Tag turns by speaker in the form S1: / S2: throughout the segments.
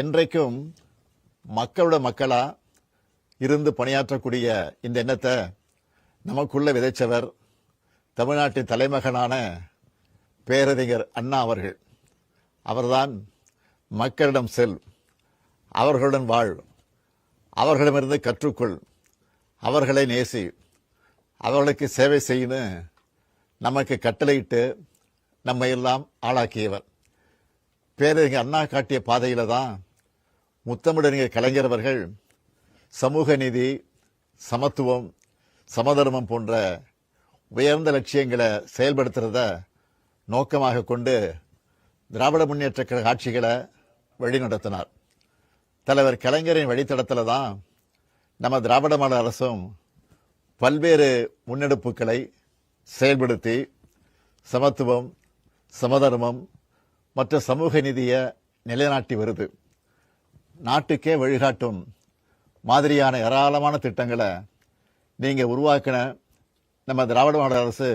S1: என்றைக்கும் மக்களோட மக்களா இருந்து பணியாற்றக்கூடிய இந்த எண்ணத்தை நமக்குள்ள விதைச்சவர் தமிழ்நாட்டின் தலைமகனான பேரறிஞர் அண்ணா அவர்கள். அவர்தான் மக்களிடம் செல் அவர்களுடன் வாழ் அவர்களிடமிருந்து கற்றுக்கொள் அவர்களை நேசி அவர்களுக்கு சேவை செய்யணும் நமக்கு கட்டளையிட்டு நம்மை எல்லாம் ஆளாக்கியவர். பேரறிஞர் அண்ணா காட்டிய பாதையில் தான் முத்தமிழறிஞர் கலைஞர் அவர்கள் சமூக நீதி சமத்துவம் சமதர்மம் போன்ற உயர்ந்த லட்சியங்களை செயல்படுத்துறத நோக்கமாக கொண்டு திராவிட முன்னேற்ற கழக ஆட்சிகளை வழிநடத்தினார். தலைவர் கலைஞரின் வழித்தடத்தில் தான் நம்ம திராவிட மாடல் அரசும் பல்வேறு முன்னெடுப்புகளை செயல்படுத்தி சமத்துவம் சமதர்மம் மற்ற சமூக நிதியை நிலைநாட்டி வருது. நாட்டுக்கே வழிகாட்டும் மாதிரியான ஏராளமான திட்டங்களை நீங்கள் உருவாக்கின நம்ம திராவிட மாடல் அரசு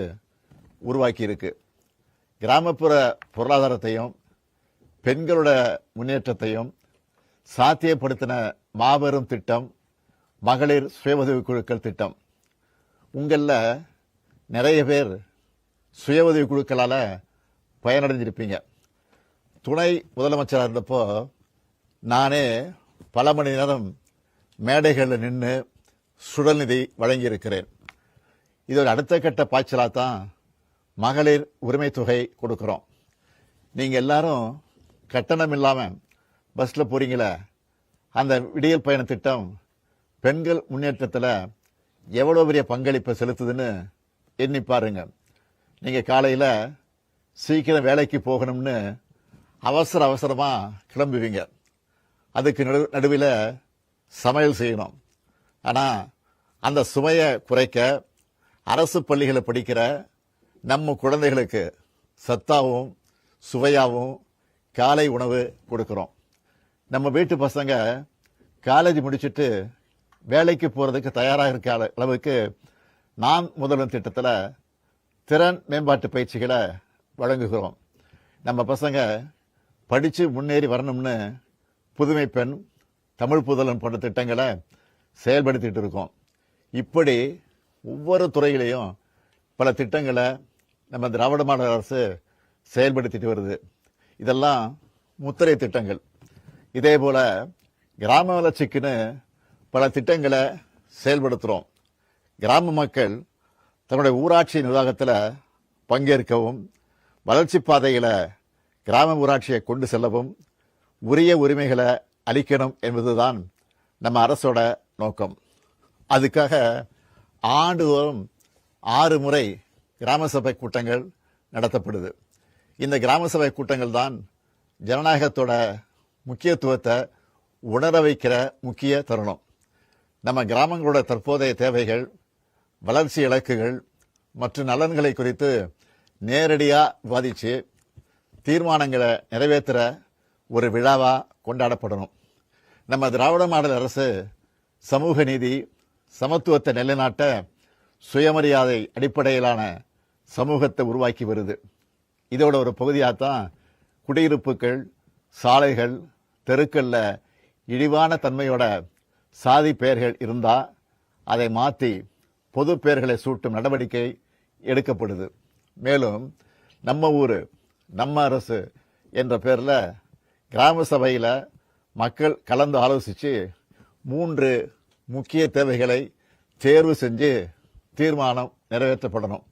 S1: உருவாக்கியிருக்கு கிராமப்புற பொருளாதாரத்தையும் பெண்களோட முன்னேற்றத்தையும் சாத்தியப்படுத்தின மாபெரும் திட்டம் மகளிர் சுய உதவி குழுக்கள் திட்டம். உங்களில் நிறைய பேர் சுய உதவி குழுக்களால் பயனடைஞ்சிருப்பீங்க. துணை முதலமைச்சராக இருந்தப்போ நானே பல மணி நேரம் மேடைகளில் நின்று சுடல்நிதி வழங்கியிருக்கிறேன். இதோட அடுத்த கட்ட பாய்ச்சலாக தான் மகளிர் உரிமை தொகை கொடுக்குறோம். நீங்கள் எல்லாரும் கட்டணம் இல்லாமல் பஸ்ஸில் போகிறீங்களே அந்த விடியல் பயண திட்டம் பெண்கள் முன்னேற்றத்தில் எவ்வளோ பெரிய பங்களிப்பை செலுத்துதுன்னு எண்ணி பாருங்கள் நீங்கள் காலையில் சீக்கிரம் வேலைக்கு போகணும்னு அவசர அவசரமாக கிளம்புவீங்க. அதுக்கு நடு நடுவில் சமையல் செய்யணும். ஆனால் அந்த சுமையை குறைக்க அரசு பள்ளிகளை படிக்கிற நம்ம குழந்தைகளுக்கு சத்தாகவும் சுவையாகவும் காலை உணவு கொடுக்குறோம். நம்ம வீட்டு பசங்க காலேஜ் முடிச்சுட்டு வேலைக்கு போகிறதுக்கு தயாராக இருக்க அள- அளவுக்கு நான் முதல்வன் திட்டத்தில் திறன் மேம்பாட்டு பயிற்சிகளை வழங்குகிறோம். நம்ம பசங்க படித்து முன்னேறி வரணும்னு புதுமை பெண் தமிழ் புதலன் போன்ற திட்டங்களை செயல்படுத்திட்டு இருக்கோம். இப்படி ஒவ்வொரு துறையிலையும் பல திட்டங்களை நம்ம திராவிட மாடல் அரசு செயல்படுத்திட்டு வருது. இதெல்லாம் முத்திரை திட்டங்கள். இதே போல் கிராம வளர்ச்சிக்குன்னு பல திட்டங்களை செயல்படுத்துகிறோம் கிராம மக்கள் தன்னுடைய ஊராட்சி நிர்வாகத்தில் பங்கேற்கவும் வளர்ச்சி பாதையில் கிராம ஊராட்சியை கொண்டு செல்லவும் உரிய உரிமைகளை அளிக்கணும் என்பதுதான் நம்ம அரசோட நோக்கம். அதுக்காக ஆண்டுதோறும் ஆறு முறை கிராம சபை கூட்டங்கள் நடத்தப்படுது. இந்த கிராம சபை கூட்டங்கள் தான் ஜனநாயகத்தோட முக்கியத்துவத்தை உணர வைக்கிற முக்கிய தருணம். நம்ம கிராமங்களோட தற்போதைய தேவைகள் வளர்ச்சி இலக்குகள் மற்றும் நலன்களை குறித்து நேரடியாக விவாதித்து தீர்மானங்களை நிறைவேற்றுற ஒரு விழாவாக கொண்டாடப்படணும். நம்ம திராவிட மாடல் அரசு சமூக நீதி சமத்துவத்தை நிலைநாட்ட சுயமரியாதை அடிப்படையிலான சமூகத்தை உருவாக்கி வருது. இதோட ஒரு பகுதியாக தான் குடியிருப்புகள் சாலைகள் தெருக்களில் இழிவான தன்மையோட சாதி பெயர்கள் இருந்தால் அதை மாற்றி பொது பெயர்களை சூட்டும் நடவடிக்கை எடுக்கப்படுது. மேலும் நம்ம ஊர் நம்ம அரசு என்ற பேரில் கிராம சபையில் மக்கள் கலந்து ஆலோசித்து மூன்று முக்கிய தேவைகளை தேர்வு செஞ்சு தீர்மானம் நிறைவேற்றப்படணும்.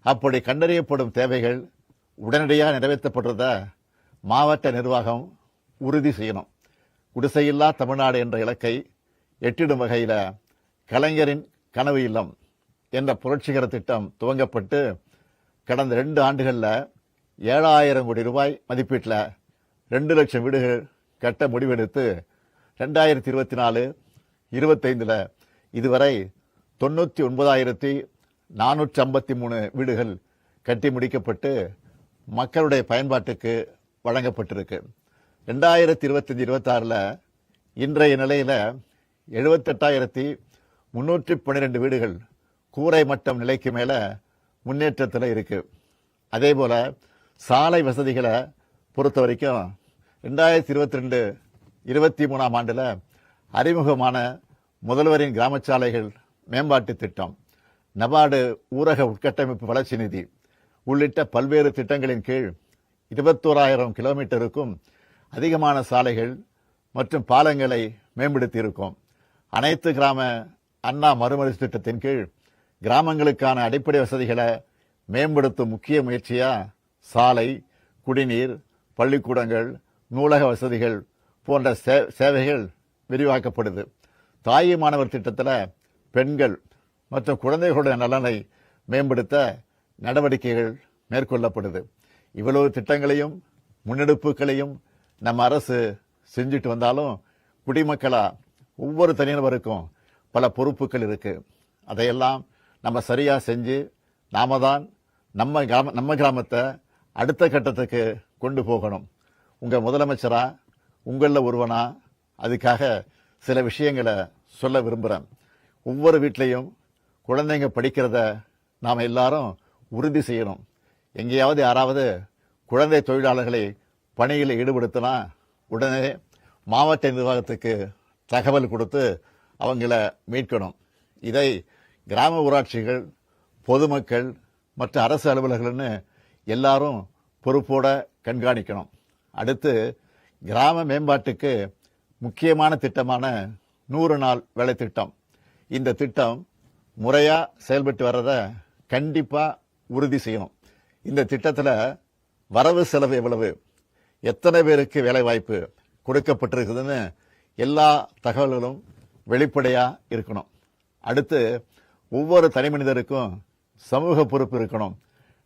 S1: அப்படி கண்டறியப்படும் தேவைகள் உடனடியாக நிறைவேற்றப்படுறத மாவட்ட நிர்வாகம் உறுதி செய்யணும். குடிசையில்லா தமிழ்நாடு என்ற இலக்கை எட்டிடும் வகையில் கலைஞரின் கனவு இல்லம் என்ற புரட்சிகர திட்டம் துவங்கப்பட்டு கடந்த ரெண்டு ஆண்டுகளில் ஏழாயிரம் கோடி ரூபாய் மதிப்பீட்டில் ரெண்டு லட்சம் வீடுகள் கட்ட முடிவெடுத்து ரெண்டாயிரத்தி இருபத்தி நாலு இருபத்தைந்தில் இதுவரை தொண்ணூற்றி ஒன்பதாயிரத்தி நானூற்றி ஐம்பத்தி மூணு வீடுகள் கட்டி முடிக்கப்பட்டு மக்களுடைய பயன்பாட்டுக்கு வழங்கப்பட்டிருக்கு. ரெண்டாயிரத்தி இருபத்தஞ்சி இருபத்தாறில் இன்றைய நிலையில் எழுபத்தெட்டாயிரத்தி முன்னூற்றி பன்னிரெண்டு வீடுகள் கூரை மட்டம் நிலைக்கு மேலே முன்னேற்றத்தில் இருக்குது அதே போல் சாலை வசதிகளை பொறுத்த வரைக்கும் ரெண்டாயிரத்தி இருபத்தி ரெண்டு இருபத்தி மூணாம் ஆண்டில் அறிமுகமான முதல்வரின் கிராமச்சாலைகள் மேம்பாட்டு திட்டம் நபார்டு ஊரக உட்கட்டமைப்பு வளர்ச்சி நிதி உள்ளிட்ட பல்வேறு திட்டங்களின் கீழ் இருபத்தோராயிரம் கிலோமீட்டருக்கும் அதிகமான சாலைகள் மற்றும் பாலங்களை மேம்படுத்தியிருக்கோம். அனைத்து கிராம அண்ணா மறுமலர்ச்சி திட்டத்தின் கீழ் கிராமங்களுக்கான அடிப்படை வசதிகளை மேம்படுத்தும் முக்கிய முயற்சியாக சாலை குடிநீர் பள்ளிக்கூடங்கள் நூலக வசதிகள் போன்ற சே- சேவைகள் விரிவாக்கப்படுது. தாய் மாணவர் திட்டத்தில் பெண்கள் மற்றும் குழந்தைகளுடைய நலனை மேம்படுத்த நடவடிக்கைகள் மேற்கொள்ளப்படுது. இவ்வளவு திட்டங்களையும் முன்னெடுப்புகளையும் நம்ம அரசு செஞ்சுட்டு வந்தாலும் குடிமக்களாக ஒவ்வொரு தனிநபருக்கும் பல பொறுப்புகள் இருக்குது அதையெல்லாம் நம்ம சரியாக செஞ்சு நாம தான் நம்ம கிராம நம்ம கிராமத்தை அடுத்த கட்டத்துக்கு கொண்டு போகணும். உங்கள் முதலமைச்சராக உங்களில் ஒருவனா? அதுக்காக சில விஷயங்களை சொல்ல விரும்புகிறேன் ஒவ்வொரு வீட்லேயும் குழந்தைங்க படிக்கிறத நாம் எல்லாரும் உறுதி செய்யணும். எங்கேயாவது யாராவது குழந்தை தொழிலாளர்களை பணியில் ஈடுபடுத்தினா உடனே மாவட்ட நிர்வாகத்துக்கு தகவல் கொடுத்து அவங்கள மீட்கணும். இதை கிராம ஊராட்சிகள் பொதுமக்கள் மற்ற அரசு அலுவலர்கள்னு எல்லாரும் பொறுப்போட கண்காணிக்கணும். அடுத்து கிராம மேம்பாட்டுக்கு முக்கியமான திட்டமான நூறு நாள் வேலை திட்டம். இந்த திட்டம் முறையாக செயல்பட்டு வர்றதை கண்டிப்பாக உறுதி செய்யணும். இந்த திட்டத்தில் வரவு செலவு எவ்வளவு? எத்தனை பேருக்கு வேலைவாய்ப்பு கொடுக்கப்பட்டிருக்குதுன்னு எல்லா தகவல்களும் வெளிப்படையாக இருக்கணும். அடுத்து ஒவ்வொரு தனி மனிதருக்கும் சமூக பொறுப்பு இருக்கணும்.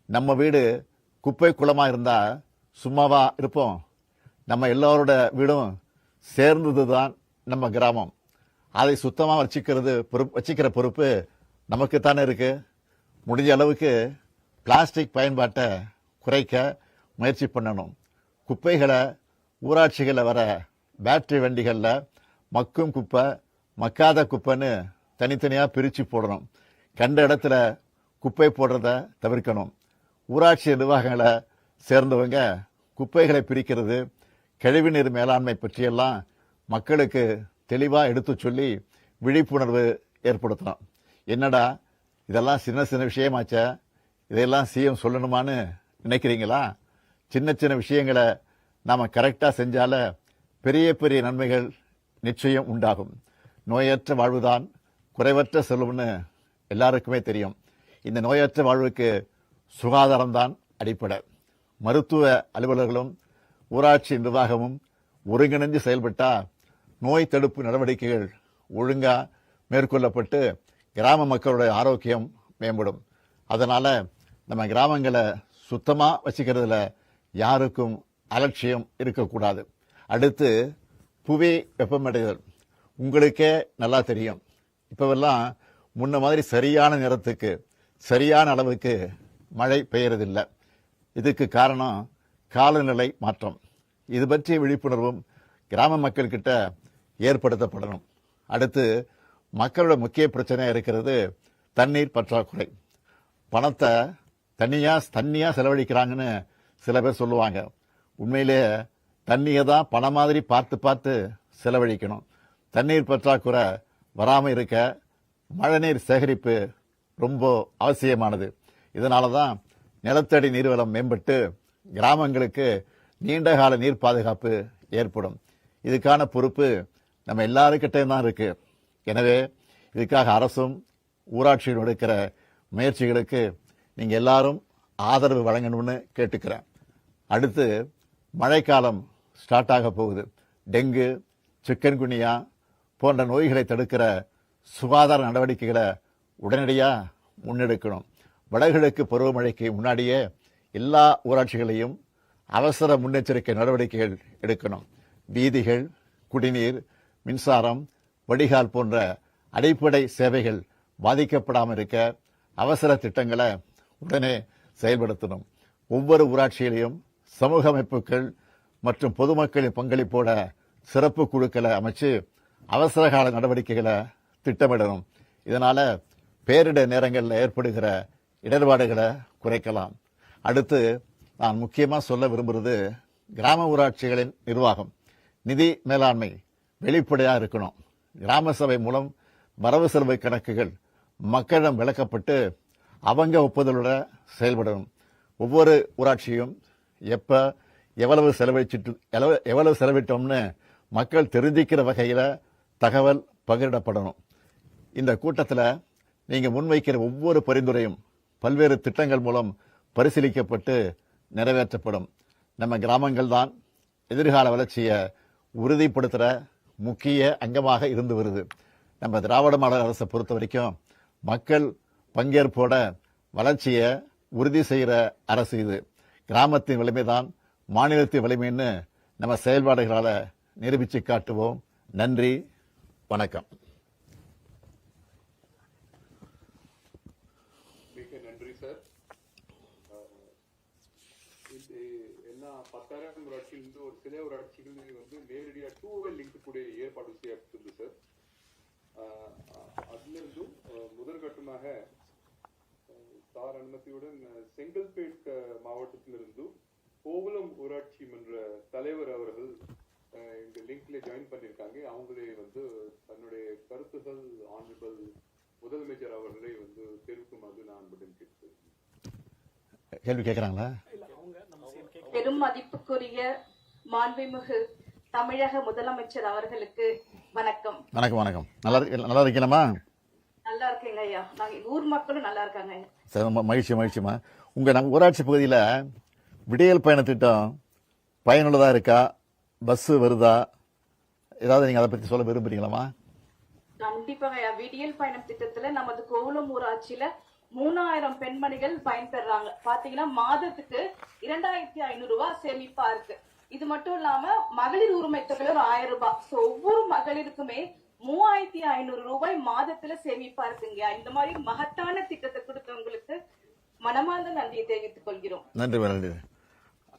S1: நம்ம வீடு குப்பை குளமா இருந்தா சும்மாவா இருப்போம். நம்ம எல்லாரோட வீடும் சேர்ந்தது தான் நம்ம கிராமம். அதை சுத்தமா வச்சுக்கிறது பொறுப்பு வச்சுக்கிற பொறுப்பு நமக்கு தானே இருக்கு. முடிஞ்ச அளவுக்கு பிளாஸ்டிக் பயன்பாட்டை குறைக்க முயற்சி பண்ணணும். குப்பைகளை ஊராட்சிகளில் வர பேட்டரி வண்டிகளில் மக்கும் குப்பை மக்காத குப்பைன்னு தனித்தனியாக பிரித்து போடணும். கண்ட இடத்துல குப்பை போடுறத தவிர்க்கணும். ஊராட்சி நிர்வாகங்களை சேர்ந்தவங்க குப்பைகளை பிரிக்கிறது கழிவுநீர் மேலாண்மை பற்றியெல்லாம் மக்களுக்கு தெளிவாக எடுத்து சொல்லி விழிப்புணர்வு ஏற்படுத்தணும். என்னடா இதெல்லாம் சின்ன சின்ன விஷயமாச்ச இதையெல்லாம் சிஎம் சொல்லணுமான்னு நினைக்கிறீங்களா? சின்ன சின்ன விஷயங்களை நாம் கரெக்டாக செஞ்சால பெரிய பெரிய நன்மைகள் நிச்சயம் உண்டாகும். நோயற்ற வாழ்வுதான் குறைவற்ற செல்வம்னு எல்லாருக்குமே தெரியும். இந்த நோயற்ற வாழ்வுக்கு சுகாதாரம்தான் அடிப்படை. மருத்துவ அலுவலர்களும் ஊராட்சி நிர்வாகமும் ஒருங்கிணைந்து செயல்பட்டா நோய் தடுப்பு நடவடிக்கைகள் ஒழுங்காக மேற்கொள்ளப்பட்டு கிராம மக்களுடைய ஆரோக்கியம் மேம்படும். அதனால் நம்ம கிராமங்களை சுத்தமாக வச்சுக்கிறதுல யாருக்கும் அலட்சியம் இருக்கக்கூடாது. அடுத்து புவி வெப்பமடைதல். உங்களுக்கே நல்லா தெரியும். இப்போவெல்லாம் முன்ன மாதிரி சரியான நேரத்துக்கு சரியான அளவுக்கு மழை பெய்யறதில்லை. இதுக்கு காரணம் காலநிலை மாற்றம். இது பற்றிய விழிப்புணர்வும் கிராம மக்கள்கிட்ட ஏற்படுத்தப்படணும். அடுத்து மக்களோட முக்கிய பிரச்சனையாக இருக்கிறது தண்ணீர் பற்றாக்குறை. பணத்தை தனியாக தண்ணியாக செலவழிக்கிறாங்கன்னு சில பேர் சொல்லுவாங்க. உண்மையிலேயே தண்ணியை தான் பணம் மாதிரி பார்த்து பார்த்து செலவழிக்கணும். தண்ணீர் பற்றாக்குறை வராமல் இருக்க மழைநீர் சேகரிப்பு ரொம்ப அவசியமானது. இதனால தான் நிலத்தடி நீர்வளம் மேம்பட்டு கிராமங்களுக்கு நீண்டகால நீர் பாதுகாப்பு ஏற்படும். இதுக்கான பொறுப்பு நம்ம எல்லாருக்கிட்டையும் தான் இருக்குது எனவே இதுக்காக அரசும் ஊராட்சியும் எடுக்கிற முயற்சிகளுக்கு நீங்கள் எல்லாரும் ஆதரவு வழங்கணும்னு கேட்டுக்கிறேன். அடுத்து மழைக்காலம் ஸ்டார்ட் ஆக போகுது. டெங்கு சிக்கன்குனியா போன்ற நோய்களை தடுக்கிற சுகாதார நடவடிக்கைகளை உடனடியாக முன்னெடுக்கணும். வடகிழக்கு பருவமழைக்கு முன்னாடியே எல்லா ஊராட்சிகளையும் அவசர முன்னெச்சரிக்கை நடவடிக்கைகள் எடுக்கணும். வீதிகள் குடிநீர் மின்சாரம் வடிகால் போன்ற அடிப்படை சேவைகள் பாதிக்கப்படாமல் இருக்க அவசர திட்டங்களை உடனே செயல்படுத்தணும். ஒவ்வொரு ஊராட்சியிலையும் சமூக அமைப்புகள் மற்றும் பொதுமக்களின் பங்களிப்போட சிறப்பு குழுக்களை அமைச்சு அவசரகால நடவடிக்கைகளை திட்டமிடணும். இதனால் பேரிட நேரங்களில் ஏற்படுகிற இடர்பாடுகளை குறைக்கலாம். அடுத்து நான் முக்கியமாக சொல்ல விரும்புகிறது கிராம ஊராட்சிகளின் நிர்வாகம் நிதி மேலாண்மை வெளிப்படையாக இருக்கணும். கிராம சபை மூலம் வரவு செலவு கணக்குகள் மக்களிடம் விளக்கப்பட்டு அவங்க ஒப்புதலோட செயல்படணும். ஒவ்வொரு ஊராட்சியும் எப்போ எவ்வளவு செலவழிச்சிட்டு எவ்வளவு- எவ்வளவு செலவிட்டோம்னு மக்கள் தெரிஞ்சிக்கிற வகையில் தகவல் பகிரிடப்படணும். இந்த கூட்டத்தில் நீங்கள் முன்வைக்கிற ஒவ்வொரு பரிந்துரையும் பல்வேறு திட்டங்கள் மூலம் பரிசீலிக்கப்பட்டு நிறைவேற்றப்படும். நம்ம கிராமங்கள் தான் எதிர்கால வளர்ச்சியை உறுதிப்படுத்துகிற முக்கிய அங்கமாக இருந்து வருது. நம்ம திராவிட மாடல் அரசை பொறுத்த வரைக்கும் மக்கள் பங்கேற்போட வளர்ச்சியை உறுதி செய்கிற அரசு இது. கிராமத்தின் வலிமைதான் மாநிலத்தின் வலிமைன்னு நம்ம செயல்பாடுகளால் நிரூபித்து காட்டுவோம். நன்றி வணக்கம்
S2: மிக நன்றி சார் அஹ், இது என்ன பத்தாயிரம் ஊராட்சியிலிருந்து சில ஊராட்சிகள் வந்து நேரடியாக டூ வே லிங்க் கூட ஏற்பாடு செய்யப்பட்டது சார். அஹ், அதுல இருந்தும் அஹ், முதற்கட்டமாக சார் அனுமதியுடன் செங்கல்பேட் மாவட்டத்திலிருந்தும் கோகுலம் ஊராட்சி மன்ற தலைவர் அவர்கள் இந்த லிங்க்ல ஜாயின் பண்ணியிருக்காங்க. அவங்களே வந்து தன்னுடைய கருத்துகள் ஆனரபிள் முதலமைச்சர் அவர்களை வந்து தெரிவிக்குமாறு நான் அன்புடன் கேட்கிறேன்
S1: கேள்வி கேட்குறாங்களா?
S3: பெரும் மதிப்புக்குரிய மாண்புமிகு தமிழக முதலமைச்சர் அவர்களுக்கு வணக்கம்.
S1: வணக்கம் வணக்கம். நல்லா நல்லா இருக்கீங்களா
S3: நல்லா இருக்கேங்க ஐயா. நாங்க எங்க ஊர் மக்களும் நல்லா இருக்காங்க ஐயா.
S1: மகிழ்ச்சி மகிழ்ச்சிமா உங்கள் நம்ம ஊராட்சி பகுதியில் விடியல் பயண திட்டம் பயனுள்ளதாக இருக்கா? பஸ்ஸு வருதா? ஏதாவது நீங்கள் அதை பற்றி சொல்ல விரும்புறீங்களாம்மா?
S3: கண்டிப்பாங்க ஐயா. விடியல் பயணம் திட்டத்துல நமது கோவளம் ஊராட்சியில மூணாயிரம் பெண்மணிகள் பயன்பெறாங்க. பாத்தீங்கன்னா மாதத்துக்கு இரண்டாயிரத்தி ஐநூறு ரூபாய் சேமிப்பா இருக்கு. இது மட்டும் இல்லாம மகளிர் உரிமை தொகை ஒரு ஆயிரம் ரூபாய். சோ ஒவ்வொரு மகளிருக்குமே மூவாயிரத்தி ஐநூறு ரூபாய் மாதத்துல சேமிப்பா இருக்குங்க இந்த மாதிரி மகத்தான திட்டத்தை கொடுத்தவங்களுக்கு மனமார்ந்த நன்றியை தெரிவித்துக் கொள்கிறோம்.
S1: நன்றி நன்றி.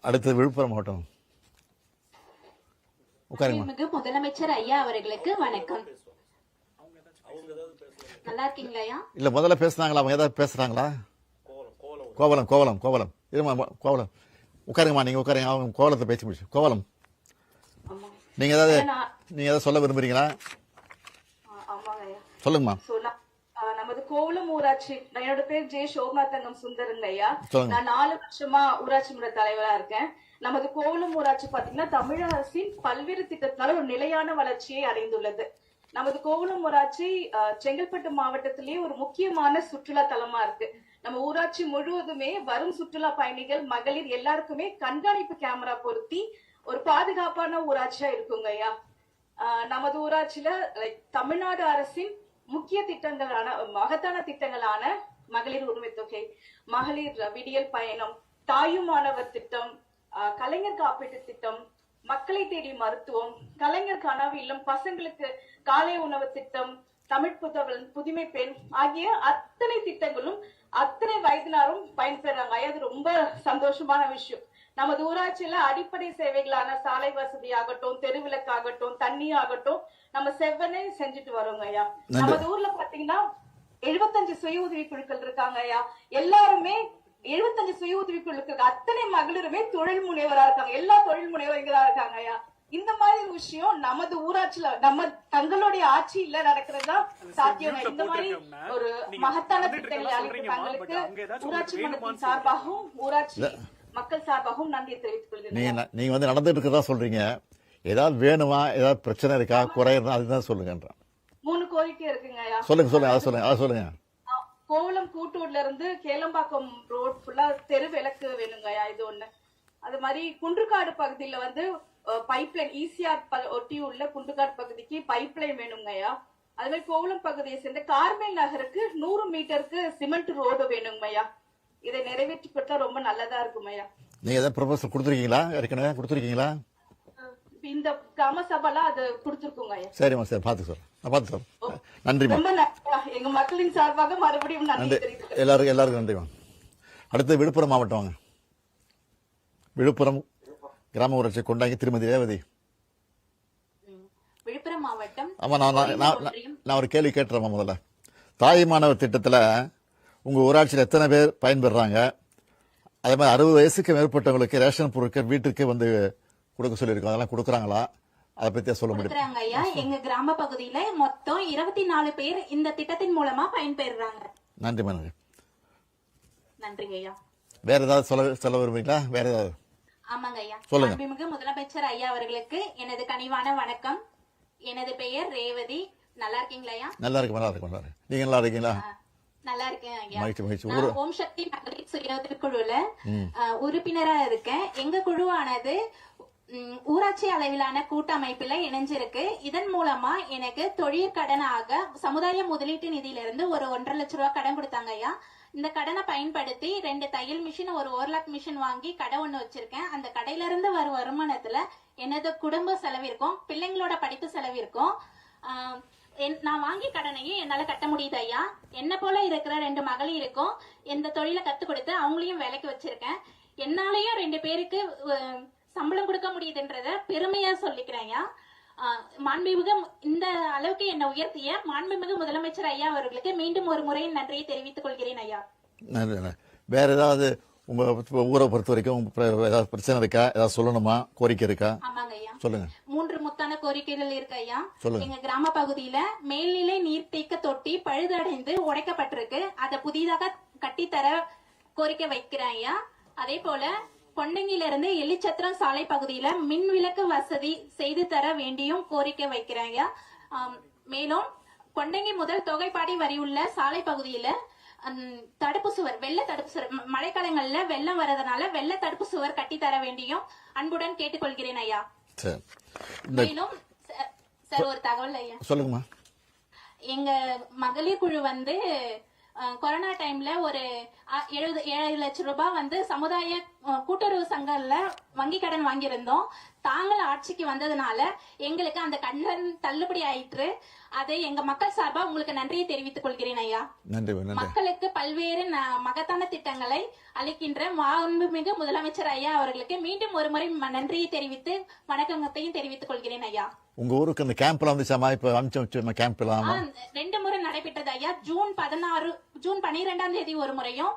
S1: அடுத்து விழுப்புரம் மாவட்டம். உட்காருங்க
S4: மிகு முதலமைச்சர் ஐயா அவர்களுக்கு வணக்கம். நல்லா இருக்கீங்களா
S1: இல்லை முதல்ல பேசுனாங்களா? அவங்க ஏதாவது பேசுகிறாங்களா கோவலம் கோவலம். கோவலம் இருமா கோவலம். உட்காருங்கம்மா நீங்கள் உட்காருங்க. அவங்க கோவலத்தை பேசி முடிச்சு. கோவலம். நீங்கள் ஏதாவது நீங்கள் ஏதாவது சொல்ல
S3: ஐயா
S1: சொல்லுங்கம்மா.
S3: நமது கோவளம் ஊராட்சி என்னோட பேர் ஜே சோமநாதங்கம் சுந்தரங்க ஐயா. நான் நாலு வருஷமா ஊராட்சி மன்ற தலைவரா இருக்கேன். நமது கோவளம் ஊராட்சி பாத்தீங்கன்னா தமிழக அரசின் பல்வேறு திட்டத்தினால ஒரு நிலையான வளர்ச்சியை அடைந்துள்ளது. நமது கோவளம் ஊராட்சி செங்கல்பட்டு மாவட்டத்திலேயே ஒரு முக்கியமான சுற்றுலா தலமா இருக்கு. நம்ம ஊராட்சி முழுவதுமே வரும் சுற்றுலா பயணிகள் மகளிர் எல்லாருக்குமே கண்காணிப்பு கேமரா பொருத்தி ஒரு பாதுகாப்பான ஊராட்சியா இருக்குங்க ஐயா. ஆஹ் நமது ஊராட்சியில தமிழ்நாடு அரசின் முக்கிய திட்டங்களான மகத்தான திட்டங்களான மகளிர் உரிமை தொகை மகளிர் விடியல் பயணம் தாயுமானவர் திட்டம் ஆஹ் கலைஞர் காப்பீட்டு திட்டம் மக்களை தேடி மருத்துவம் கலைஞர் கனவு இல்லம் பசங்களுக்கு காலை உணவு திட்டம் தமிழ் புதவன் புதுமை பெண் ஆகிய அத்தனை திட்டங்களும் அத்தனை வயதினாரும் பயன்பெறாங்க. அது ரொம்ப சந்தோஷமான விஷயம். நமது ஊராட்சியில அடிப்படை சேவைகளான சாலை வசதி ஆகட்டும் தெருவிளக்காகட்டும் தண்ணி ஆகட்டும் நம்ம செவ்வனே செஞ்சுட்டு வரோங்க ஐயா. நமது ஊர்ல பாத்தீங்கன்னா எழுபத்தஞ்சு சுய உதவி குழுக்கள் இருக்காங்க ஐயா. எல்லாருமே எழுபத்தஞ்சு சுய உதவி குழுக்கள் அத்தனை மகளிருமே தொழில் முனைவரா இருக்காங்க. எல்லா தொழில் முனைவர்களா இருக்காங்க ஐயா. இந்த மாதிரி ஒரு விஷயம் நமது ஊராட்சியில நம்ம தங்களுடைய ஆட்சியில நடக்கிறதா சாத்தியம். இந்த மாதிரி ஒரு மகத்தான திட்டங்களை அளித்த தங்களுக்கு ஊராட்சி மன்றத்தின் சார்பாகவும் ஊராட்சி மக்கள் சார்பாகவும் நன்றியை தெரிவித்துக் கொள்கிறேன்
S1: நீங்க வந்து நடந்துட்டு இருக்கதா சொல்றீங்க. ஏதாவது வேணுமா? ஏதாவது பிரச்சனை இருக்கா? குறை இருந்தா அதுதான் சொல்லுங்கன்றான்.
S3: மூணு கோரிக்கை இருக்குங்க
S1: சொல்லுங்க சொல்லுங்க அதை சொல்லுங்க அதை சொல்லுங்க.
S3: கோவளம் கூட்டூர்ல இருந்து கேளம்பாக்கம் ரோட் ஃபுல்லா தெரு விளக்கு வேணுங்கய்யா இது ஒண்ணு. அது மாதிரி குன்றுக்காடு பகுதியில வந்து பைப்லைன் ஈசிஆர் ஒட்டி உள்ள குன்றுக்காடு பகுதிக்கு பைப்லைன் வேணுங்கய்யா. அது மாதிரி கோவளம் பகுதியை சேர்ந்த கார்மேல் நகருக்கு நூறு மீட்டருக்கு சிமெண்ட் ரோடு வேணுங்கய்யா. இதை நிறைவேற்றி கொடுத்தா ரொம்ப நல்லதா இருக்குமையா
S1: நீங்க ஏதாவது ப்ரொபோசல் கொடுத்துருக்கீங்களா? ஏற்கனவே கொடுத்துருக்கீங்களா?
S3: இந்த கிராம சபைலாம் அது கொடுத்துருக்குங்க
S1: சரிம்மா சரி பார்த்து சார் நான் பார்த்து சார் நன்றிம்மா.
S3: எங்க மக்களின் சார்பாக மறுபடியும் நன்றி
S1: எல்லாருக்கும் எல்லாருக்கும் நன்றிம்மா. அடுத்து விழுப்புரம் மாவட்டம் வாங்க. விழுப்புரம் கிராம ஊராட்சி கொண்டாங்கி திருமதி ரேவதி.
S4: விழுப்புரம் மாவட்டம்
S1: ஆமா நான் நான் நான் நான்- நான் ஒரு கேள்வி கேட்டுறேன் முதல்ல. தாய் மாணவர் திட்டத்தில் உங்கள் ஊராட்சியில் எத்தனை பேர் பயன்பெறுறாங்க அதே மாதிரி அறுபது வயசுக்கு மேற்பட்டவங்களுக்கு ரேஷன் பொருட்கள் வீட்டுக்கு வந்து கொடுக்க சொல்லியிருக்கோம் அதெல்லாம் கொடுக்குறாங்களா? அதை பத்தி சொல்ல முடியும்?
S4: ஐயா. எங்க கிராம பகுதியில மொத்தம் இருபத்தி நாலு பேர் இந்த திட்டத்தின் மூலமா பயன்பெறுறாங்க.
S1: நன்றி நன்றி
S4: நன்றிங்க ஐயா.
S1: வேற ஏதாவது சொல்ல சொல்ல விரும்புறீங்களா? வேற ஏதாவது?
S4: ஆமாங்க ஐயா.
S1: சொல்லுங்க.
S4: முதலமைச்சர் ஐயா அவர்களுக்கு எனது கனிவான வணக்கம். எனது பெயர் ரேவதி. நல்லா இருக்கீங்களா ஐயா?
S1: நல்லா இருக்கு நல்லா இருக்கு நல்லா இருக்கு. நீங்க நல்லா இருக்கீங்களா?
S4: நல்லா இருக்கேன் ஐயா. ஓம் சக்தி மகளிர் சுய குழுல உறுப்பினரா இருக்கேன். எங்க குழுவானது ஊராட்சி அளவிலான கூட்டமைப்புல இணைஞ்சிருக்கு. இதன் மூலமா எனக்கு தொழிற்கடனாக சமுதாய முதலீட்டு நிதியிலிருந்து ஒரு ஒன்றரை லட்ச ரூபாய் கடன் கொடுத்தாங்க ஐயா. இந்த கடனை பயன்படுத்தி ரெண்டு தையல் மிஷின் ஒரு ஓர்லாக் மிஷின் வாங்கி கடை ஒன்று வச்சிருக்கேன். அந்த கடையில இருந்து வரும் வருமானத்துல எனது குடும்ப செலவிற்கும் பிள்ளைங்களோட படிப்பு செலவிற்கும் என்- நான் வாங்கி கடனையும் என்னால கட்ட முடியுது ஐயா. என்ன போல இருக்கிற ரெண்டு மகளிருக்கும் இந்த தொழிலை கத்து கொடுத்து அவங்களையும் வேலைக்கு வச்சிருக்கேன். என்னாலயும் ரெண்டு பேருக்கு சம்பளம் கொடுக்க முடியுதுன்றத பெருமையா சொல்லிக்கிறேன் ஐயா மாண்புமிகு இந்த அளவுக்கு என்ன உயர்த்திய மாண்புமிகு முதலமைச்சர் ஐயா அவர்களுக்கு மீண்டும் ஒரு முறை நன்றியை தெரிவித்துக் கொள்கிறேன் ஐயா.
S1: வேற ஏதாவது உங்க ஊரை பொறுத்த வரைக்கும் ஏதாவது பிரச்சனை இருக்கா? ஏதாவது சொல்லணுமா? கோரிக்கை இருக்கா?
S4: ஆமாங்க ஐயா.
S1: சொல்லுங்க.
S4: மூன்று முத்தான கோரிக்கைகள் இருக்கு ஐயா.
S1: சொல்லுங்க.
S4: எங்க கிராம பகுதியில மேல்நிலை நீர்த்தேக்க தொட்டி பழுதடைந்து உடைக்கப்பட்டிருக்கு. அதை புதிதாக கட்டித்தர கோரிக்கை வைக்கிறேன் ஐயா. அதே போல கொண்டங்கில இருந்து எலிச்சத்திரம் சாலை பகுதியில மின் விளக்கு வசதி செய்து தர வேண்டியும் கோரிக்கை வைக்கிறேன் ஐயா ஆம், மேலும் கொண்டங்கி முதல் தொகைப்பாடி வரி உள்ள சாலை பகுதியில தடுப்பு சுவர் வெள்ள தடுப்பு சுவர் மழைக்காலங்கள்ல வெள்ளம் வரதுனால வெள்ள தடுப்பு சுவர் கட்டி தர வேண்டியும் அன்புடன் கேட்டுக்கொள்கிறேன் ஐயா. மேலும் சார் ஒரு தகவல் ஐயா.
S1: சொல்லுங்கம்மா.
S4: எங்க மகளிர் குழு வந்து கொரோனா டைம்ல ஒரு எழுபது ஏழு லட்சம் ரூபாய் வந்து சமுதாய கூட்டுறவு சங்கம்ல வங்கி கடன் வாங்கியிருந்தோம். தாங்கள் ஆட்சிக்கு வந்ததுனால எங்களுக்கு அந்த கடன் தள்ளுபடி ஆயிற்று. அதை எங்க மக்கள் சார்பா உங்களுக்கு நன்றியை தெரிவித்துக் கொள்கிறேன் ஐயா. மக்களுக்கு பல்வேறு மகத்தான திட்டங்களை அளிக்கின்ற மாண்புமிகு முதலமைச்சர் ஐயா அவர்களுக்கு மீண்டும் ஒரு முறை ம- நன்றியை தெரிவித்து வணக்கத்தையும் தெரிவித்துக் கொள்கிறேன் ஐயா.
S1: உங்க ஊருக்கு அந்த கேம்ப்லாம் வந்துச்சாமா இப்ப அனுப்பிச்சு வச்சு கேம்ப் எல்லாம்?
S4: ரெண்டு முறை நடைபெற்றது ஐயா. ஜூன் பதினாறு ஜூன் பனிரெண்டாம் தேதி ஒரு முறையும்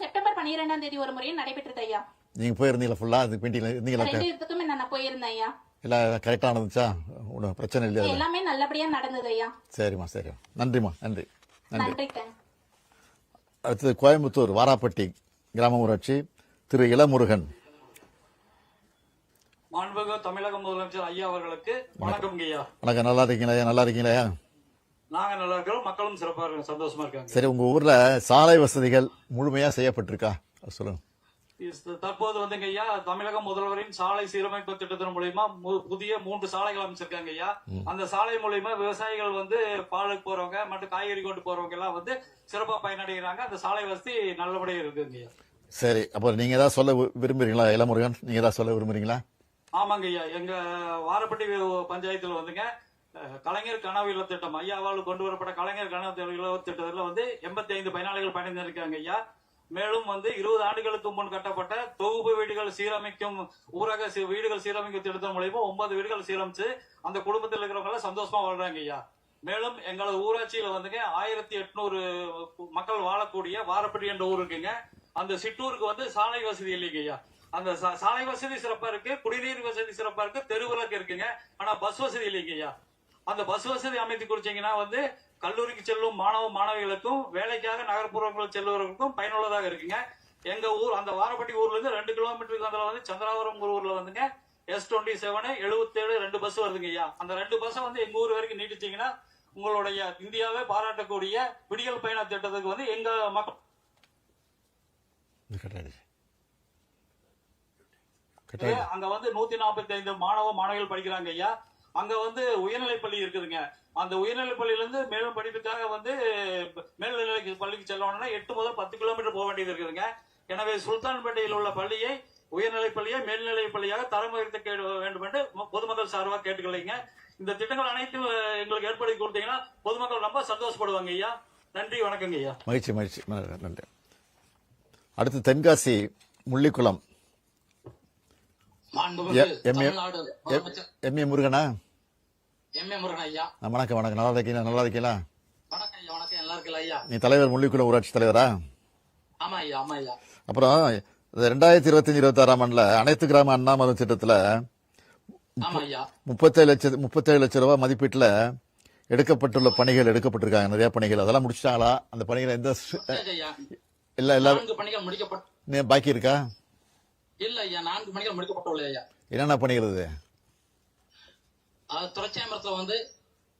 S4: செப்டம்பர் பனிரெண்டாம் தேதி ஒரு முறையும் நடைபெற்றது ஐயா.
S1: நீங்க போயிருந்தீங்களா ஃபுல்லா அது பெயிண்டிங்ல இருந்தீங்களா?
S4: ரெண்டு இடத்துக்குமே நான் போயிருந்தேன் ஐயா.
S1: எல்லாம் கரெக்டா நடந்துச்சா? ஒன்றும் பிரச்சனை இல்லையா?
S4: எல்லாமே நல்லபடியா நடந்தது ஐயா.
S1: சரிம்மா சரிம்மா. நன்றிம்மா நன்றி. நன்றி. அடுத்தது கோயம்புத்தூர் வாராப்பட்டி கிராம ஊராட்சி திரு இளமுருகன்.
S5: மாண்புமிகு தமிழக முதலமைச்சர் ஐயா அவர்களுக்கு வணக்கம். ஐயா.
S1: வணக்கம். நல்லா இருக்கீங்களா நல்லா இருக்கீங்களா
S5: நாங்க நல்லா இருக்கிறோம். மக்களும் சிறப்பா இருக்காங்க. சந்தோஷமா இருக்காங்க.
S1: சரி உங்க ஊர்ல சாலை வசதிகள் முழுமையா செய்யப்பட்டிருக்கா? சொல்லுங்க.
S5: தற்போது வந்துங்க ஐயா தமிழக முதல்வரின் சாலை சீரமைப்பு திட்டத்தின் மூலியமா புதிய மூன்று சாலைகள் அமைச்சிருக்காங்க ஐயா. அந்த சாலை மூலியமா விவசாயிகள் வந்து பாலுக்கு போறவங்க மற்றும் காய்கறி கொண்டு போறவங்க எல்லாம் வந்து சிறப்பா பயனடைகிறாங்க. அந்த சாலை வசதி நல்லபடியா இருக்குங்க ஐயா.
S1: சரி அப்போ நீங்க ஏதாவது சொல்ல விரும்புறீங்களா இளமுருகன்? நீங்க ஏதாவது சொல்ல விரும்புறீங்களா?
S5: ஆமாங்க ஐயா. எங்க வாரப்பட்டி பஞ்சாயத்துல வந்துங்க கலைஞர் கனவு இல்ல திட்டம். ஐயாவால் கொண்டு வரப்பட்ட கலைஞர் கனவு இல்ல திட்டத்தில் வந்து எண்பத்தி ஐந்து பயனாளிகள் பயணிந்திருக்காங்க ஐயா. மேலும் வந்து இருபது ஆண்டுகளுக்கு முன் கட்டப்பட்ட தொகுப்பு வீடுகள் சீரமைக்கும் ஊரக வீடுகள் சீரமைக்கும் திட்டத்தின் மூலியமா ஒன்பது வீடுகள் சீரமைச்சு அந்த குடும்பத்தில் இருக்கிறவங்க எல்லாம் சந்தோஷமா வாழ்றாங்க ஐயா. மேலும் எங்களது ஊராட்சியில வந்துங்க ஆயிரத்தி எட்நூறு மக்கள் வாழக்கூடிய வாரப்பட்டி என்ற ஊர் இருக்குங்க. அந்த சிற்றூருக்கு வந்து சாலை வசதி இல்லைங்க ஐயா. அந்த சா- சாலை வசதி சிறப்பா இருக்கு குடிநீர் வசதி சிறப்பா இருக்கு தெருவிளக்கு இருக்குங்க. ஆனா பஸ் வசதி இல்லைங்கய்யா அந்த பஸ் வசதி அமைத்து கொடுத்தீங்கன்னா வந்து கல்லூரிக்கு செல்லும் மாணவ மாணவிகளுக்கும் வேலைக்காக நகர்ப்புறங்கள் செல்வர்களுக்கும் பயனுள்ளதாக இருக்குங்க. எங்க ஊர் அந்த வாரப்பட்டி ஊர்ல இருந்து ரெண்டு கிலோமீட்டருக்கு அந்த வந்து சந்திராபுரம் ஊர்ல வந்துங்க. எஸ் டுவெண்ட்டி செவன் எழுபத்தேழு ரெண்டு பஸ் வருதுங்க ஐயா. அந்த ரெண்டு பஸ்ஸை வந்து எங்க ஊர் வரைக்கும் நீட்டிச்சீங்கன்னா உங்களுடைய இந்தியாவே பாராட்டக்கூடிய விடியல் பயண திட்டத்துக்கு வந்து எங்க மக்கள் அங்க வந்து நூத்தி நாற்பத்தி ஐந்து மாணவ மாணவிகள் படிக்கிறாங்க ஐயா. அங்க வந்து உயர்நிலைப் பள்ளி இருக்குதுங்க. அந்த உயர்நிலைப் பள்ளியில இருந்து மேலும் படிப்புக்காக வந்து மேல்நிலை பள்ளிக்கு செல்லணும்னா எட்டு முதல் பத்து கிலோமீட்டர் போக வேண்டியது இருக்குதுங்க. எனவே சுல்தான்பேட்டையில் உள்ள பள்ளியை உயர்நிலைப் பள்ளியை மேல்நிலைப் பள்ளியாக தரம் உயர்த்த வேண்டும் என்று பொதுமக்கள் சார்பாக கேட்டுக்கலைங்க இந்த திட்டங்கள் அனைத்தும் எங்களுக்கு ஏற்படுத்தி கொடுத்தீங்கன்னா பொதுமக்கள் ரொம்ப சந்தோஷப்படுவாங்க ஐயா. நன்றி வணக்கங்க ஐயா.
S1: மகிழ்ச்சி மகிழ்ச்சி. நன்றி, அடுத்து தென்காசி முள்ளிக்குளம். எம் ஏ- முருகனா?
S6: எம் ஏ முருகன் ஐயா.
S1: ஆ, வணக்கம் வணக்கம். நல்லா இருக்கீங்களா? நல்லா இருக்கீங்களா? நீ தலைவர் முள்ளிக்குளம் ஊராட்சி தலைவரா? அப்புறம் ரெண்டாயிரத்தி இருபத்தஞ்சு இருபத்தாறாம் ஆண்டுல அனைத்து கிராம அண்ணாமலை திட்டத்துல
S6: ஆமா ஐயா.
S1: முப்பத்தேழு லட்சம் முப்பத்தேழு லட்சம் ரூபாய் மதிப்பீட்டில் எடுக்கப்பட்டுள்ள பணிகள் எடுக்கப்பட்டிருக்காங்க. நிறைய பணிகள். அதெல்லாம் முடிச்சிட்டாங்களா? அந்த பணிகள் எந்த இல்ல இன்னும் பாக்கி இருக்கா?
S6: இல்ல ஐயா நான்கு பணிகள் முடிக்கப்பட்டுள்ளது ஐயா.
S1: என்னென்ன பணிகள்
S6: துறைச்சாமரத்துல வந்து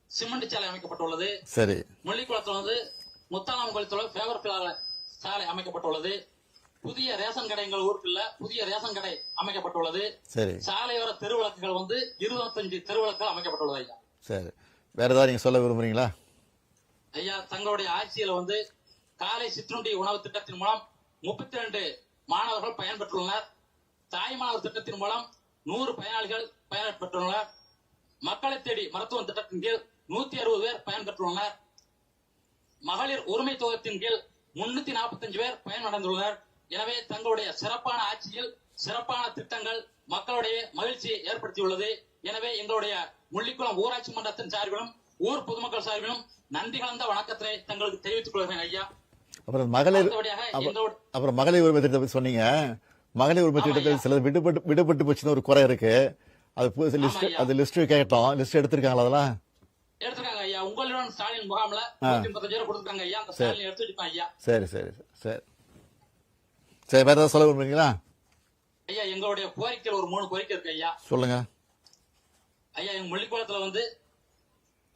S6: சிமெண்ட் சாலை அமைக்கப்பட்டுள்ளது.
S1: சரி.
S6: முள்ளிக்குளத்துல வந்து முத்தாலாம் குளத்துல பிளால சாலை அமைக்கப்பட்டுள்ளது. புதிய ரேஷன் கடை எங்கள் ஊருக்குள்ள புதிய ரேஷன் கடை அமைக்கப்பட்டுள்ளது.
S1: சரி.
S6: சாலையோர தெருவிளக்குகள் வந்து இருபத்தஞ்சு தெருவிளக்குகள் அமைக்கப்பட்டுள்ளது ஐயா.
S1: சரி. வேற ஏதாவது நீங்க சொல்ல விரும்புறீங்களா?
S6: ஐயா தங்களுடைய ஆட்சியில வந்து காலை சிற்றுண்டி உணவு திட்டத்தின் மூலம் முப்பத்தி ரெண்டு மாணவர்கள் பயன்பெற்றுள்ளனர். தாய்மானவர் திட்டத்தின் மூலம் நூறு பயனாளிகள் பயன்பெற்றுள்ளனர் மக்களை தேடி மருத்துவ திட்டத்தின் கீழ் நூத்தி அறுபது பேர் பயன்பெற்றுள்ளனர் மகளிர் உரிமை தொகுப்பின் கீழ் முன்னூத்தி நாற்பத்தஞ்சு பேர் பயனடைந்துள்ளனர் எனவே தங்களுடைய சிறப்பான ஆட்சியில் சிறப்பான திட்டங்கள் மக்களுடைய மகிழ்ச்சியை ஏற்படுத்தியுள்ளது. எனவே எங்களுடைய முள்ளிக்குளம் ஊராட்சி மன்றத்தின் சார்பிலும் ஊர் பொதுமக்கள் சார்பிலும் நன்றி கலந்த வணக்கத்தினை தங்களுக்கு தெரிவித்துக் கொள்கிறேன் ஐயா.
S1: அப்புறம் மகளிர் அப்புறம் மகளிர் உரிமை திட்டத்தை சொன்னீங்க. மகளிர் உரிமை
S6: ஆமா
S1: திட்டத்தில். சிலது விடுபட்டு விடுபட்டு போச்சுன்னு ஒரு குறை இருக்கு. அது புதுசு லிஸ்ட். அது லிஸ்ட் கேட்டோம். லிஸ்ட் எடுத்திருக்காங்களா அதெல்லாம்?
S6: எடுத்துருக்காங்க ஐயா. உங்களுடன் ஸ்டாலின் முகாம்ல நூத்தி முப்பத்தஞ்சு பேர் கொடுத்துருக்காங்க ஐயா. அந்த ஸ்டாலின் எடுத்துட்டு ஐயா.
S1: சரி சரி சரி. சரி வேற ஏதாவது சொல்ல விரும்புறீங்களா?
S6: ஐயா எங்களுடைய கோரிக்கையில் ஒரு மூணு கோரிக்கை இருக்கு ஐயா.
S1: சொல்லுங்க.
S6: ஐயா எங்க முள்ளிக்குளத்துல வந்து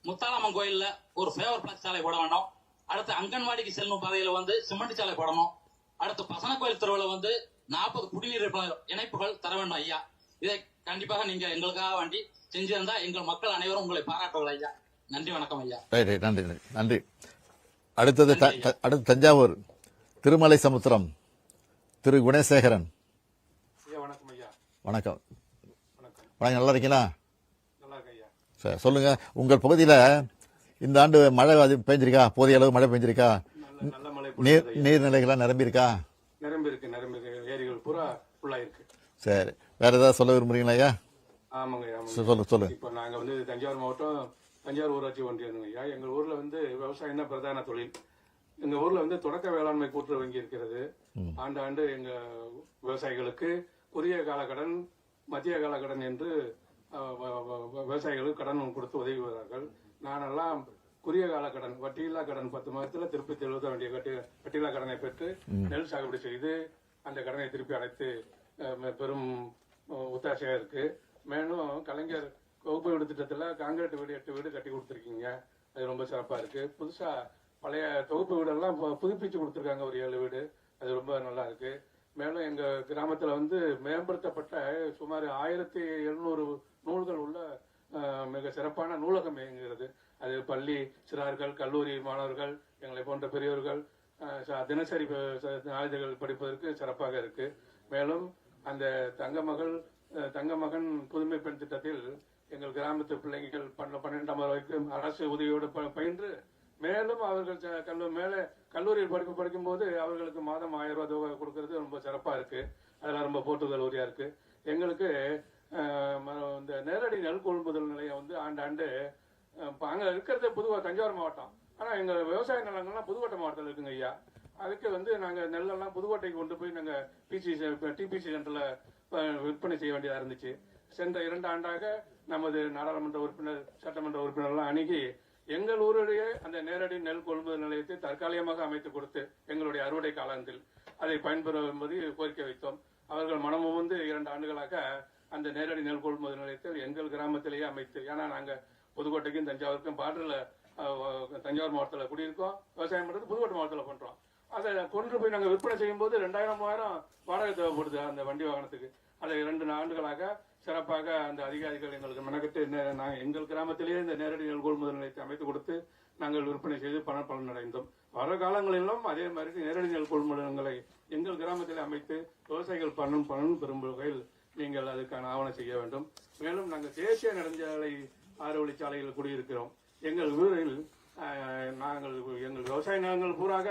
S6: முத்தாலம்மன் கோயில்ல ஒரு ஃபேவர் பிளாக் சாலை போட வேணும். அடுத்து அங்கன்வாடிக்கு செல்லும் பாதையில வந்து சிமெண்ட் சாலை போடணும். அடுத்து பசன கோயில் தெருவுல வந்து நாற்பது குடிநீர் இணைப்பு- இணைப்புகள் தர வேண்டும் ஐயா. இதை கண்டிப்பாக நீங்க எங்களுக்காக வேண்டி செஞ்சிருந்தா எங்கள் மக்கள் அனைவரும் உங்களை பாராட்டுவார்கள் ஐயா. நன்றி வணக்கம் ஐயா.
S1: நன்றி நன்றி நன்றி. அடுத்தது த- த- அடுத்து தஞ்சாவூர். திருமலை சமுத்திரம். திரு குணசேகரன்.
S2: வணக்கம் ஐயா.
S1: வணக்கம்.
S2: வணக்கம்.
S1: நல்லா இருக்கீங்களா? சரி சொல்லுங்க. உங்கள் பகுதியில் இந்த ஆண்டு மழை அது பெஞ்சிருக்கா? போதிய அளவு மழை பெஞ்சிருக்கா?
S2: நல்ல நல்ல மழை
S1: நீர். நீர்நிலைகள்லாம் நிரம்பியிருக்கா
S2: நிரம்பி இருக்கு நிரம்பி இருக்கு ஏரிகள் பூரா ஃபுல்லா இருக்கு
S1: சரி. வேற ஏதாவது சொல்ல விரும்புறீங்களா ஐயா?
S2: ஆமாங்க ஐயா,
S1: சொல்லு சொல்லு.
S2: இப்போ நாங்க வந்து தஞ்சாவூர் மாவட்டம் தஞ்சாவூர் ஊராட்சி ஒன்றியம் ஐயா. எங்க ஊர்ல வந்து விவசாயம் தான் பிரதான தொழில். எங்க ஊர்ல வந்து தொடக்க வேளாண்மை கூட்டுறவு வங்கி இருக்கிறது. ஆண்டு ஆண்டு எங்க விவசாயிகளுக்கு குறுகிய கால கடன் மத்திய கால கடன் என்று விவசாயிகளுக்கு கடன் கொடுத்து உதவி வருகிறார்கள் நானெல்லாம் குறுகிய கால கடன் வட்டியில்லா கடன் பத்து மாதத்துல திருப்பி செலுத்த வேண்டிய கட்டி வட்டியில்லா கடனை பெற்று நெல் சாகுபடி செய்து அந்த கடனை திருப்பி அடைத்து பெரும் அஹ், இருக்கு. மேலும் கலைஞர் வகுப்பு வீடு திட்டத்துல காங்கிரீட் வீடு எட்டு வீடு கட்டி கொடுத்துருக்கீங்க. அது ரொம்ப சிறப்பா இருக்கு. புதுசா பழைய தொகுப்பு வீடெல்லாம் பு- புதுப்பிச்சு கொடுத்துருக்காங்க ஒரு ஏழு வீடு. அது ரொம்ப நல்லா இருக்கு. மேலும் எங்க கிராமத்துல வந்து மேம்படுத்தப்பட்ட சுமார் ஆயிரத்தி எழுநூறு நூல்கள் உள்ள மிக சிறப்பான நூலகம் இயங்குகிறது. அது பள்ளி சிறார்கள் கல்லூரி மாணவர்கள் எங்களை போன்ற பெரியவர்கள் தினசரி ஆயுதங்கள் நாளிதழ்கள் படிப்பதற்கு சிறப்பாக இருக்கு. மேலும் அந்த தங்கமகள் தங்கமகன் புதுமை பெண் திட்டத்தில் எங்கள் கிராமத்து பிள்ளைகள் பன்னெண்டாம் வரைக்கும் அரசு உதவியோடு ப- பயின்று மேலும் அவர்கள் கல்லூரி மேலே கல்லூரியில் படிப்பு படிக்கும்போது அவர்களுக்கு மாதம் ஆயிரம் ரூபாய் தொகை கொடுக்கறது. ரொம்ப சிறப்பா இருக்கு. அதெல்லாம் ரொம்ப போட்டுதல் உரியா இருக்கு. எங்களுக்கு இந்த நேரடி நெல் கொள்முதல் நிலையம் வந்து ஆண்டாண்டு அங்கே அங்க இருக்கிறது பொதுவாக தஞ்சாவூர் மாவட்டம். ஆனால் எங்கள் விவசாய நிலங்கள்லாம் புதுக்கோட்டை மாவட்டத்தில் இருக்குங்க ஐயா. அதுக்கு வந்து நாங்கள் நெல்லெல்லாம் புதுக்கோட்டைக்கு கொண்டு போய் நாங்கள் பிசி டிபிசி சென்டரில் விற்பனை செய்ய வேண்டியதாக இருந்துச்சு. சென்ற இரண்டு ஆண்டாக நமது நாடாளுமன்ற உறுப்பினர் சட்டமன்ற உறுப்பினர்லாம் அணுகி எங்கள் ஊருடைய அந்த நேரடி நெல் கொள்முதல் நிலையத்தை தற்காலிகமாக அமைத்து கொடுத்து எங்களுடைய அறுவடை காலத்தில் அதை பயன்பெறும் என்பது கோரிக்கை வைத்தோம். அவர்கள் மனமும் வந்து இரண்டு ஆண்டுகளாக அந்த நேரடி நெல் கொள்முதல் நிலையத்தில் எங்கள் கிராமத்திலேயே அமைத்து ஏன்னா நாங்கள் புதுக்கோட்டைக்கும் தஞ்சாவூருக்கும் பார்டர்ல தஞ்சாவூர் மாவட்டத்தில் குடியிருக்கோம். விவசாயம் பண்ணுறது புதுக்கோட்டை மாவட்டத்தில் பண்ணுறோம் அதை கொண்டு போய் நாங்கள் விற்பனை செய்யும்போது ரெண்டாயிரம் மூவாயிரம் வாடகை தேவைப்படுது அந்த வண்டி வாகனத்துக்கு. அதை இரண்டு ஆண்டுகளாக சிறப்பாக அந்த அதிகாரிகள் எங்களுக்கு மெனக்கட்டு நாங்கள் எங்கள் கிராமத்திலேயே இந்த நேரடி நெல் கொள்முதல் நிலையத்தை அமைத்து கொடுத்து நாங்கள் விற்பனை செய்து பண பலன் அடைந்தோம் வர காலங்களிலும் அதே மாதிரி நேரடி நெல் கொள்முதல்களை எங்கள் கிராமத்தில் அமைத்து விவசாயிகள் பணம் பலன் பெறும் வகையில் நீங்கள் அதுக்கான ஆவணம் செய்ய வேண்டும். மேலும் நாங்கள் தேசிய நெடுஞ்சாலை ஆறு வழிச்சாலையில் குடியிருக்கிறோம். எங்கள் ஊரில் நாங்கள் எங்கள் விவசாய நிலங்கள் பூராக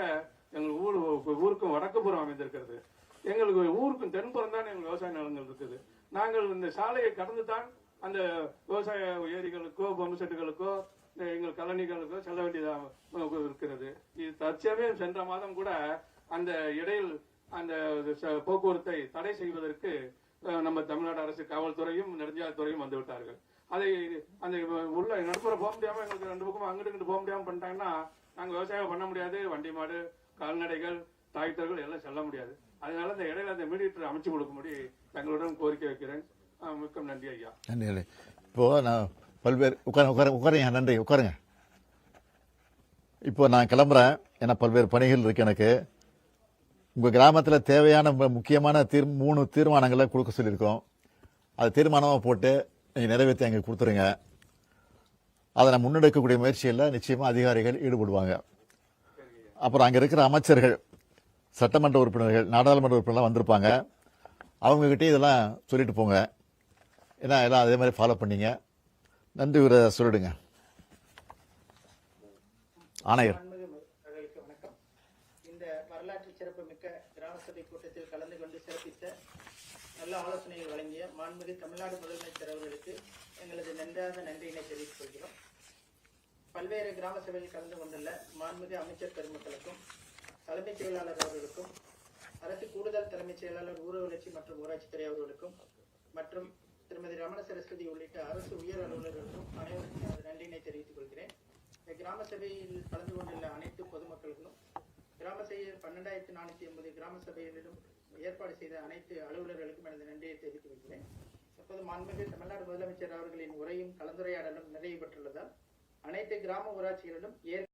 S2: எங்கள் ஊர் ஊருக்கும் வடக்கு புறம் அமைந்திருக்கிறது. எங்களுக்கு ஊருக்கும் தென்புறம் தான் எங்கள் விவசாய நிலங்கள் இருக்குது. நாங்கள் இந்த சாலையை கடந்து தான் அந்த விவசாய ஏரிகளுக்கோ பம்பு செட்டுகளுக்கோ எங்கள் கலனிகளுக்கோ செல்ல வேண்டியதாக இருக்கிறது. இது தற்சமயம் சென்ற மாதம் கூட அந்த இடையில் அந்த ச- போக்குவரத்தை தடை செய்வதற்கு நம்ம தமிழ்நாடு அரசு காவல்துறையும் நெடுஞ்சாலைத்துறையும் வந்துவிட்டார்கள் அதை அந்த உள்ள நடுப்புற போக முடியாம எங்களுக்கு ரெண்டு பக்கம் அங்கிட்டு இங்கிட்டு போக முடியாம பண்ணிட்டாங்கன்னா நாங்க விவசாயம் பண்ண முடியாது. வண்டி மாடு கால்நடைகள் டிராக்டர்கள் எல்லாம் செல்ல முடியாது. அதனால இந்த இடையில அந்த மீடியேட்டர் அமைச்சு கொடுக்கும்படி தங்களுடன் கோரிக்கை வைக்கிறேன். மிக்க நன்றி ஐயா.
S1: நன்றி இப்போ நான் பல்வேறு உட்கார உட்கார உட்காருங்க நன்றி உட்காருங்க. இப்போ நான் கிளம்புறேன். ஏன்னா பல்வேறு பணிகள் இருக்கு எனக்கு. உங்கள் கிராமத்தில் தேவையான முக்கியமான தீர் மூணு தீர்மானங்களை கொடுக்க சொல்லியிருக்கோம். அது தீர்மானமாக போட்டு நீங்கள் நிறைவேற்றி அங்கே கொடுத்துருங்க. அதை நான் முன்னெடுக்கக்கூடிய முயற்சியில் நிச்சயமாக அதிகாரிகள் ஈடுபடுவாங்க. அப்புறம் அங்கே இருக்கிற அமைச்சர்கள் சட்டமன்ற உறுப்பினர்கள் நாடாளுமன்ற உறுப்பினர்லாம் வந்திருப்பாங்க. அவங்கக்கிட்டே இதெல்லாம் சொல்லிட்டு போங்க. ஏன்னா எல்லாம் அதே மாதிரி ஃபாலோ பண்ணிங்க. நன்றி உரை சொல்லிடுங்க. ஆணையர்.
S7: இந்த வரலாற்று சிறப்புமிக்க கிராம சபை கூட்டத்தில் கலந்து கொண்டு சிறப்பித்த நல்ல ஆலோசனைகள் வழங்கிய மாண்புமிகு தமிழ்நாடு முதலமைச்சர் அவர்களுக்கு எங்களது நன்றாக நன்றியினை தெரிவித்துக் கொள்கிறோம் பல்வேறு கிராம சபையில் கலந்து கொண்டுள்ள மாண்புமிகு அமைச்சர் பெருமக்களுக்கும் தலைமைச் செயலாளர் அவர்களுக்கும் அரசு கூடுதல் தலைமைச் செயலாளர் ஊரக வளர்ச்சி மற்றும் ஊராட்சித்துறை அவர்களுக்கும் மற்றும் திருமதி ரமண சரஸ்வதி உள்ளிட்ட அரசு உயர் அலுவலர்களுக்கும் அனைவருக்கும் நன்றியினை தெரிவித்துக் கொள்கிறேன். இந்த கிராம சபையில் கலந்து கொண்டுள்ள அனைத்து பொதுமக்களுக்கும் கிராம சபையில் பன்னெண்டாயிரத்தி நானூத்தி எண்பது கிராம சபைகளிலும் ஏற்பாடு செய்த அனைத்து அலுவலர்களுக்கும் எனது நன்றியை தெரிவித்துக் கொள்கிறேன். தற்போது மாண்புமிகு தமிழ்நாடு முதலமைச்சர் அவர்களின் உரையும் கலந்துரையாடலும் நிறைவு பெற்றுள்ளதால் அனைத்து கிராம ஊராட்சிகளிலும் ஏற்க